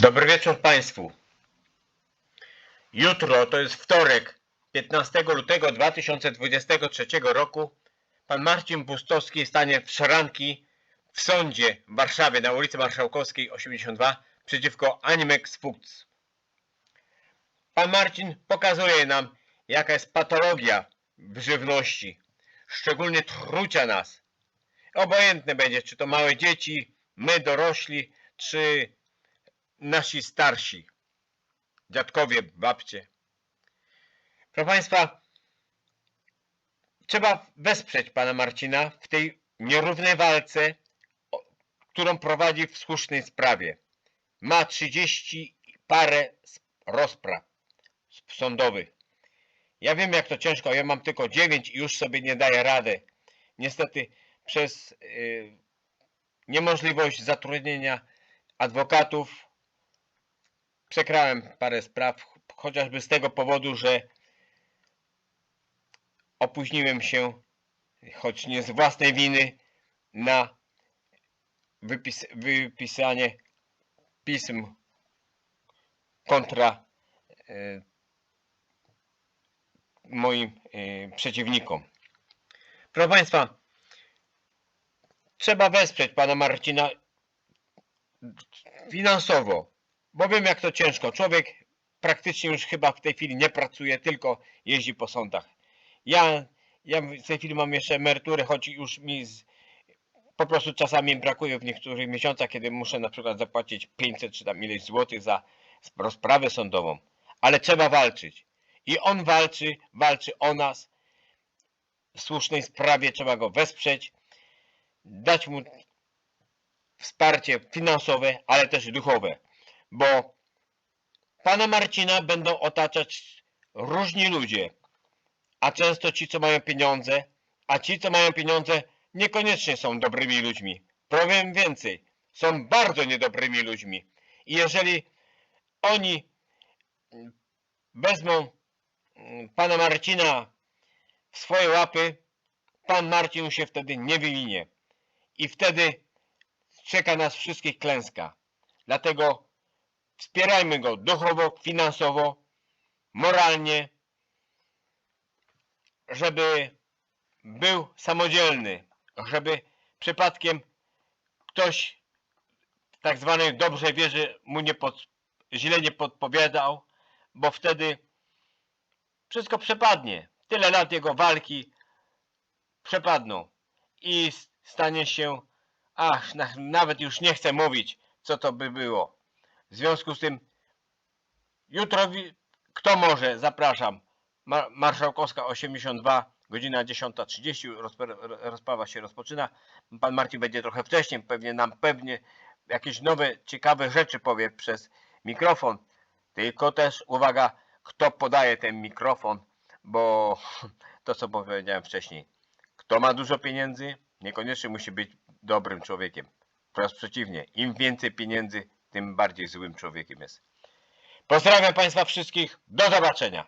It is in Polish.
Dobry wieczór Państwu. Jutro, to jest wtorek, 15 lutego 2023 roku, pan Marcin Bustowski stanie w szranki w sądzie w Warszawie na ulicy Marszałkowskiej 82 przeciwko Animex Foods. Pan Marcin pokazuje nam, jaka jest patologia w żywności, szczególnie trucia nas. Obojętne będzie, czy to małe dzieci, my dorośli, czy nasi starsi, dziadkowie, babcie. Proszę Państwa, trzeba wesprzeć Pana Marcina w tej nierównej walce, którą prowadzi w słusznej sprawie. Ma 30 parę rozpraw sądowych. Ja wiem, jak to ciężko, ja mam tylko 9 i już sobie nie daję rady. Niestety przez y, niemożliwość zatrudnienia adwokatów przegrałem parę spraw, chociażby z tego powodu, że opóźniłem się, choć nie z własnej winy, na wypis, wypisanie pism kontra e, moim e, przeciwnikom. Proszę Państwa, trzeba wesprzeć Pana Marcina finansowo, bo wiem jak to ciężko. Człowiek praktycznie już chyba w tej chwili nie pracuje, tylko jeździ po sądach. Ja, ja w tej chwili mam jeszcze emeryturę, choć już mi z, po prostu czasami brakuje w niektórych miesiącach, kiedy muszę na przykład zapłacić 500 czy tam ileś złotych za rozprawę sądową. Ale trzeba walczyć. I on walczy, walczy o nas. W słusznej sprawie trzeba go wesprzeć, dać mu wsparcie finansowe, ale też duchowe, bo pana Marcina będą otaczać różni ludzie, a często ci, co mają pieniądze, a ci, co mają pieniądze, niekoniecznie są dobrymi ludźmi. Powiem więcej, są bardzo niedobrymi ludźmi. I jeżeli oni wezmą mm, pana Marcina w swoje łapy, pan Marcin się wtedy nie wywinie. I wtedy czeka nas wszystkich klęska. Dlatego wspierajmy go duchowo, finansowo, moralnie, żeby był samodzielny, żeby przypadkiem ktoś tak zwanej dobrej wierze mu nie pod, źle nie podpowiadał, bo wtedy wszystko przepadnie. Tyle lat jego walki przepadną i stanie się na, nawet już nie chcę mówić, co to by było. W związku z tym, jutro, kto może, zapraszam. Ma, Marszałkowska 82, godzina 10.30, rozpra- rozprawa się rozpoczyna. Pan Marcin będzie trochę wcześniej, pewnie nam pewnie jakieś nowe, ciekawe rzeczy powie przez mikrofon. Tylko też uwaga, kto podaje ten mikrofon, bo to co powiedziałem wcześniej. Kto ma dużo pieniędzy, niekoniecznie musi być dobrym człowiekiem. Wprost przeciwnie, im więcej pieniędzy, tym bardziej złym człowiekiem jest. Pozdrawiam Państwa wszystkich, do zobaczenia.